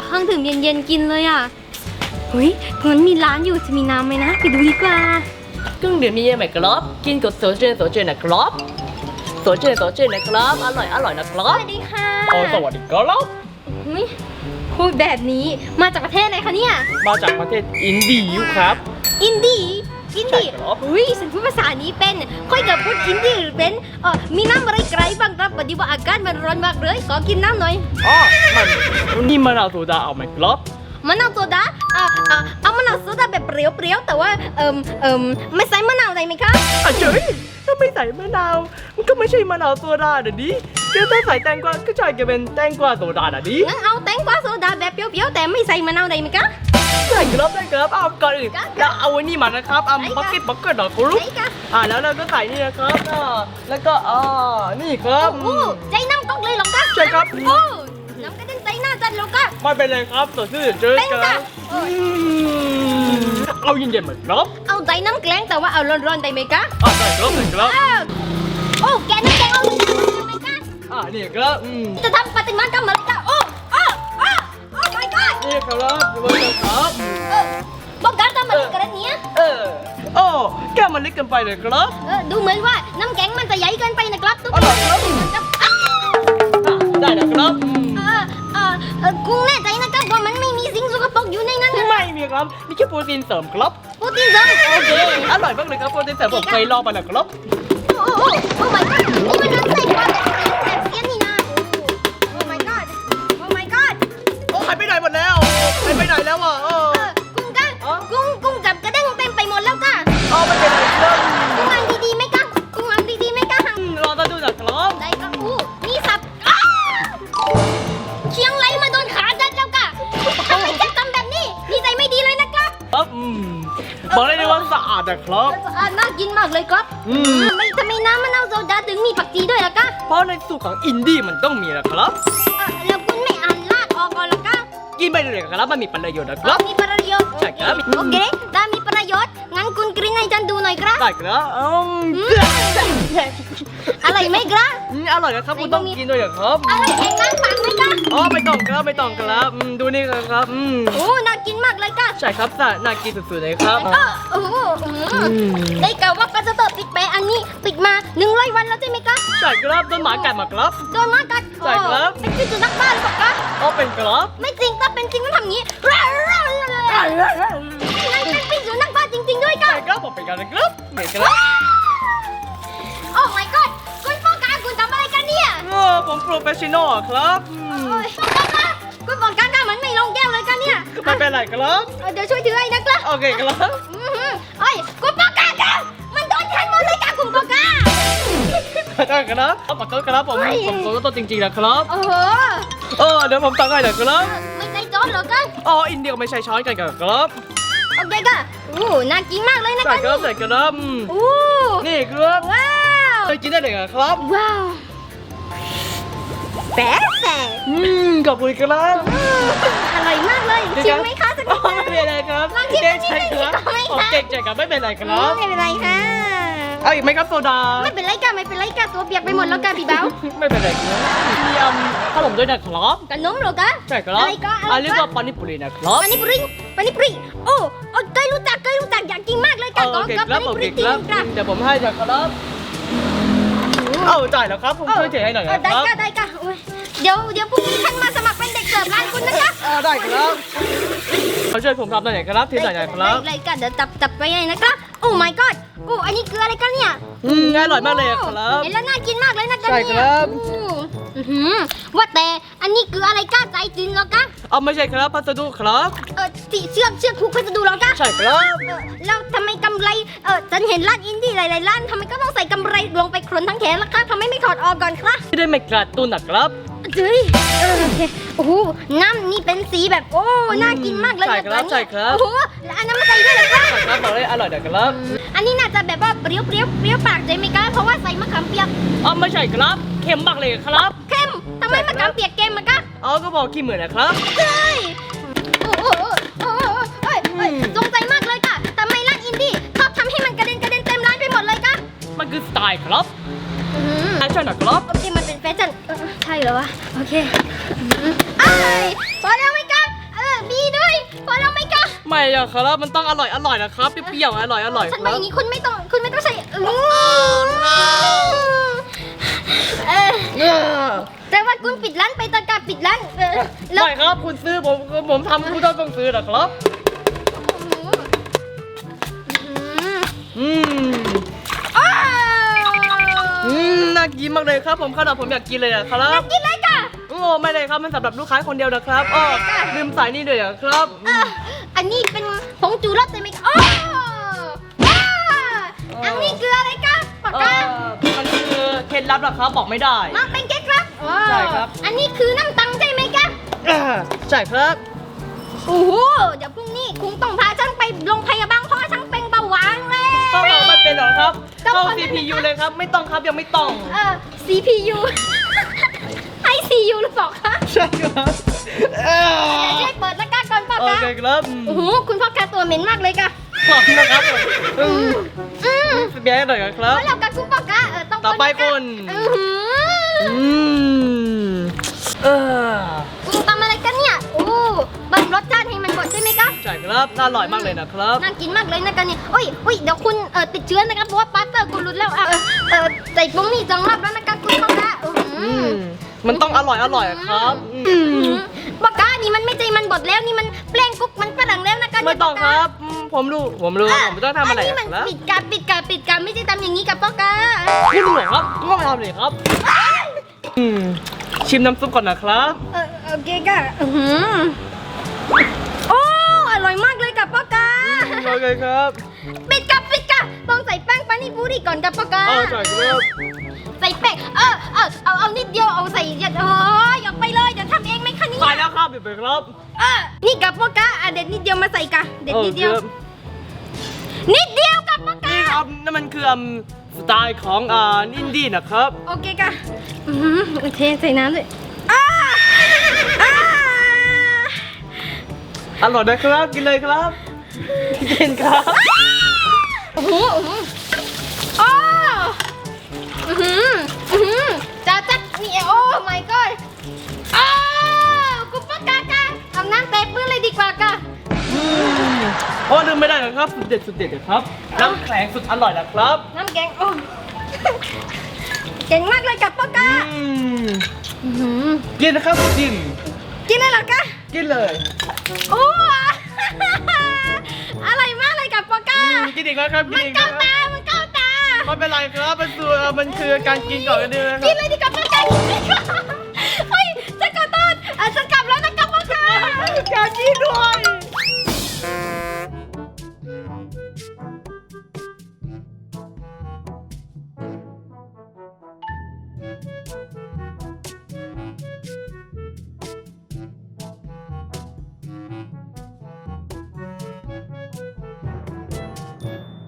ากเครื่องดื่มเย็นๆกินเลยอะเฮ้ยตรงนั้นมีร้านอยู่จะมีน้ำไหมนะไปดูดีกว่าเครื่องดื่มมีเยอะไหมครับ กินกับโซเจนโซเจนนะครับโซเจนโซเจนนะครับ อร่อยอร่อยนะคสรับวัสดีค่ะโอ้สวัสดีครับเฮ้ยพูดแบบนี้มาจากประเทศไหนคะเนี่ย มาจากประเทศอินเดียครับ อินเดี ยอินเดียใช่ครับอุ้ยฉันพูดภาษานี้เป็นค่อยกับพูดอินเดียหรือเป็นเออมีน้ำอะไรไกลบ้างครับพอดีว่าอากาศมันร้อนมากเลยขอกินน้ำหน่อยอ๋อมันนี่มะนาวโซดาเอาไหมครับมะนาวโซดาเอ่อเอ่อเอามะนาวโซดาแบบเปรี้ยวๆแต่ว่าเอิมเอิมไม่ใส่มะนาวได้ไหมคะอะเจ๋ยถ้าไม่ใส่มะนาวมันก็ไม่ใช่มะนาวโซดาเดี๋ยวนี้ก็ถ้าใส่แตงกวาก็ใช่จะเป็นแตงกวาโซดาเดี๋ยวนี้งั้นเอาแตงกวาโซดาแบบเปรี้ยวๆแต่ไม่ใส่มะนาวได้ไหมคะ ได้ครับได้ครับเอาก่อนอื่นครับแล้วเอาอันนี้มานะครับเอาได้ครับบักเก็ตบักเก็ตดอกกุลุใช่ค่ะอ่าแล้วเราก็ใส่นี่นะครับอ่าแล้วก็อ่านี่ครับโอ้ใจน้ำก๊อกเลยเหรอคะใช่ครับโอ้น้ำกระเด็นใส่หน้าจันเหรอคะไม่เป็นไรครับสดชื่นเจอเป็นกัจ้ะนอืมเอาเย็นๆเหมือนครับเอาใจน้ำแกล้งแต่ว่าเอาร้อนๆได้ไหมคะอ่าได้ครับได้ครับอ้าวโอ้แกน้ำแกงเอาร้อนๆได้ไหมคะอ่านี่ครับอืมจะทำปฏิมากรรมอะไรคะโอ้โอ้โอ้โอ้ my god นี่ครับดูไว้เลยครับเออบอกการทำอะไรกันเนี่ยเออโอ้แก้วมันเล็กเกินไปเลยครับเออดูเหมือนว่าน้ำแข็งมันจะใหญ่เกินไปนะครับทุกอ๋คอนเหรอครับมันจะอ้าวอะได้นะครับอืมเออเออเออกุ้งแน่ใจนะครับว่ามันไม่มีสิ่งสกปรกอยู่ในนั้นนะไม่มีครับนี่แค่โปรตีนเสริมครับโปรตีนเสริมโอเคอร่อยมากเลยครับโปรตีนเสริมผมเคยลองไปแล้วครับโอ้โหโอ้ my god ไปไหนแล้วอะเออ เออกุ้งกันอ๋อ กุ้งกุ้งจับกระเด้งเต็มไปหมดแล้วค่ะเอาไม่เป็นไรครับกุ้งอันดีๆไหมคะกุ้งอันดีๆไหมคะอืมรอตาดูนะครับได้ครับอู้นี่สับอ้าวเชียงไหลมาโดนขาจัดแล้วค่ะทำไมจะทำแบบนี้นิสัยไม่ดีเลยนะครับครับอืมบอกเลยว่าสะอาดนะครับ สะอาดน่ากินมากเลยครับอืมทำไมทำไมน้ำมะนาวโซดาถึงมีผักชีด้วยล่ะคะเพราะในสูตรของอินดี้มันต้องมีนะครับ กินไปเลยครับมันมีประโยชน์นะคอ๋รัอบมีประโยชน์ใช่ครับ โอเคถ้ามีประโยชน์งั้นคุณกรีนให้ฉันดูหน่อยครับได้ครับอืม อืมอะไรไหมครับอืมอร่อยนะครับคุณต้องกินด้วยเหรอครับอะไรแข็งน้ำปังไหมคะอ๋อไม่ต้องครับไม่ต้องครับอืมดูนี่ครับอืมโอ้น่ากินมากเลยค่ะใช่ครับน่าน่ากินสุดๆเลยครับ เออโอ้โหอืมอืมได้กล่าวว่าปัสเตอร์ปิดแปะอันนี้ปิดมาหนึ่งร้อยวันแล้วใช่ไหมคะใช่ครับต้นหมากัดมาครับ โดนหมากัดใช่ครับโอ้เป็นพิษสุนัขบ้าหรือเปล่าคะอ๋อเป็นครับไม่จริงถ้าเป็นจริงต้องทำอย่างนี้นั่นเป็นพิษสุนัขบ้าจริง ๆ ด้วยค่ะใช่ครับผมเป็นกันนะครับเหมือนกันครับโอ้ my god คุ ผมโปรเฟชชั่นอลครับอืมโอ้ยคุณป้องกันมันไม่ลงแก้วเลยกันเนี่ยไม่เป็นไรครับ เดี๋ยวช่วยถือให้นะครับโอเคครับอื้อหือเอ้ยคุณป้องกันค่ะมันโดนฉันหมดเลยค่ะคุณป้องกันได้ครับขอบคุณครับผมเฮ้ย ผมขอตัวจริงๆนะครับโอ้โหเออเดี๋ยวผมตักให้นะครับไม่ใจโจรเหรอกันอ๋ออินเดียไม่ใช่ช้อนกันกับครับโอเคค่ะอู้น่ากินมากเลยนะใช่กันครับใช่ครับอืมอู้นี่ครับว้าวเคยกินได้เลยครับ ว้าว แป๊ะแป๊ะอืมขอบคุณครับอร่อยมากเลยชิมไหมคะสักอ๋นิอดไม่นึงเป็นไรครับลองชิมเก่งใจครับชิมหน่อยโอค่ะเก่งใจครับไม่เป็นไรคอืรับมไม่เป็นไรค่ะเอาอีกไหมครับโซดาไม่เป็นไรค่ะไม่เป็นไรค่ะตัวเปียกไปหมดแล้วค่ะพี่เบ้าไม่เป็นไรครับมียำขนมด้วยนะครับขนมเหรอคะใช่ครับอะไรก็อะไรก็อันนี้ก็ปานิปุรีนะครับปานิปุริปานิปุริโอ้โอ้เคยรู้จักเคยรู้จักอยากกินมากเลยค่ะโอเคก็ครับปานิโอปุเคริคกิรับนค่ะเดี๋ยวผมให้นะครับ เอาจ่ายแล้วครับผมช่วยเทให้หน่อยเออนะได้ครับค่ะได้ค่ะโอ้ยเดี๋ยวเดี๋ยวพรุ่งนี้ท่านมาสมัครเป็นเด็กเสิร์ฟร้านคุณนะคะเออได้ครับเขาช่วยผมทำหน่อยครับเทหน่อยครับได้เลยค่ะเดี๋ยวจับจับไปให้นะครับโอ้ my god โอ้อันนี้คืออะไรกันเนี่ยอืมอร่อยมากเลยครับ เห็นแล้วน่ากินมากเลยนะกันใช่เนี่ยครับ อืมอื้อหือว่าแต่อันนี้คืออะไรก้าใจจริงเหรอคะเอาไม่ใช่ครับพัสดุครับ เออที่เชือกเชือกผูกพัสดุเหรอคะใช่ครับ เออแล้วทำไมกำไร เออฉันเห็นร้านอินดี้หลายๆร้านทำไมก็ต้องใส่กำไร ลงไปครนทั้งแขนล่ะคะทำไมไม่ถอดออกก่อนคะที่ได้ไม่กระตุ้นนะครับเฮ้ยเออโอเคโอ้โหน้ำนี่เป็นสีแบบโอ้ น่ากินมากเลยใช่ครับเนี่ยใช่ครับโอ้โหแล้วอันนั้นมาใส่ด้วยเหรอคะใช่ครับบอกเลยอร่อยนะครับ อันนี้น่าจะแบบว่าเปรี้ยวเปรี้ยวเปรี้ยวปากใจไหมคะเพราะว่าใส่มะขามเปียกอ๋อไม่ใช่ครับ เค็มมากเลยครับเข้มทำไมมะขามเปียกเค็มอะคะอ๋อก็บอกขี้เหมือนนะครับเฮ้ มันคือสไตล์ครับอื้อหือใช่ใช่นะครับโอเคมันเป็นแฟชั่นเออใช่เหรอวะโอเคอื้อหือเอ้ยพอแล้วไหมคะไม่อะครับมันต้องอร่อยอร่อยนะครับเปรี้ยวๆอร่อยอร่อยฉันคมารัอบย่างนี้คุณไม่ต้องคุณไม่ต้องใส่อืมเออเออแต่ว่าคุณปิดร้านไปตะกาปิดร้านเออแล้วไม่ครับคุณซื้อผมผมทำคุณต้องต้องซื้อนะครับอืมอ้าวอืม น่ากินมากเลยครับผมขนาดผมอยากกินเลยอะครับกินเลยค่ะโอ้ไม่เลยครับมันสำหรับลูกค้าคนเดียวนะครับอ้อลืมใส่นี่ด้วยอะครับ เอออันนี้เป็นผงจูรสใช่ไหมคะอ้าวอ้าวอันนี้คืออะไรคะปากเอกาอมันคือเคล็ดลับเหรอครับบอกไม่ได้มาเป็นเก๊กครับว้าวใช่ครับ อันนี้คือน้ำตังใช่ไหมคะอ่าใช่ครับโอ้โหเดี๋ยวพรุ่งนี้คงต้องพาช่างไปโรงพยาบาลเพราะว่าช่างเป็นเบาหวานเลยเข้ามาไม่เป็นหรอครับ ต้องเข้า คนนั้น CPU เลยครับ ไม่ต้องครับยังไม่ต้อง เออ CPU ICU หรือเปล่าคะใช่ครับเอ่อช่วยเปิดหน้ากากก่อนเปล่าโอคะเคครับอืมโอ้โหคุณพ่อแกตัวเหม็นมากเลยค่ะขอบคุณนะครับอืมอืมเบียร์หน่อยครับ แล้วเรากับคุณพ่อแกเออต้องต่อไปะะคุณ อื้อหืออืมเออ คะใช่ครับ น่าอร่อยมากเลยนะครับ น่ากินมากเลยนะกันเนี่ยโอ้ยโอ้ยเดี๋ยวคุณเออติดเชื้อนะครับเพราะว่าปาสเตอร์คุณรุดแล้วอะเออเออใส่ปุ้งนี่สองรอบแล้วนะคะคุณพ่อแกอื้อหือือมมันต้องอร่อยอร่อยครับอืมบอกกานี่มันไม่ใช่มันบดแล้วนี่มันแปลงกุ๊กมันฝรั่งแล้วนะกันไม่ต้องครับอืมผมรู้ ผมรู้ผมไม่ต้องทำอะไรนนี้มันครับปิดกาปิดกาปิดกาไม่ใช่ทำอย่างนี้กับพ่อกาไม่รู้เหรอครับก็ไม่ทำเลยครับอืมชิมน้ำซุปก่อนนะครับ เออโอเคค่ะอื้อหือ โอเคครับปิดกาปิดกาต้องใส่แป้งปานิปุรีก่อนกับพ่อกาเอาใส่ครับใส่แป้งเออเออเอาเอานิดเดียวเอาใส่อย่าโอ้ยอย่าไปเลยเดี๋ยวทำเองไหมคะเนี่ยใส่แล้วครับเดี๋ยวไปครับเออนี่กับพ่อกาอะเด็ดนิดเดียวมาใส่กะเด็ดนิดเดียวออครับนิดเดียวกับพ่อกานี่ครับนั่นมันคืออืมสไตล์ของอ่าอินดี้นะครับ โอเคค่ะอือหือโอเคใส่น้ำด้วยอ้าอ้าอร่อยนะครับกินเลยครับ กินครับโอ้โหโอ้โหอ้าอือหืออือหือจ้าจัดนี่โอ้ my god อ้าวกุ๊ปปะกากาเอาน้ำเตะปื้นเลยดีกว่ากะอืมโอ้ลืมไม่ได้นะครับสุดเด็ดสุดเด็ดนะครับน้ำแข็งสุดอร่อยนะครับ น้ำแกงโอ้เก่งมากเลยกับปะกาอืมอือหือกินนะครับกินกินเลยเหรอกะกินเลย โอ้ อะไรมากเลยกับปอก้ากินอีกแล้วครับกิมันกเก้าตามันเก้าตา ไม่เป็นไรครับมันคือมันคือการกินก่อนกันดีไหมกินเลยดีกับปอก้าเฮ้ยจะกอดต้นอะจะกลับแล้วนะกับปอก้าอยากกินด้วย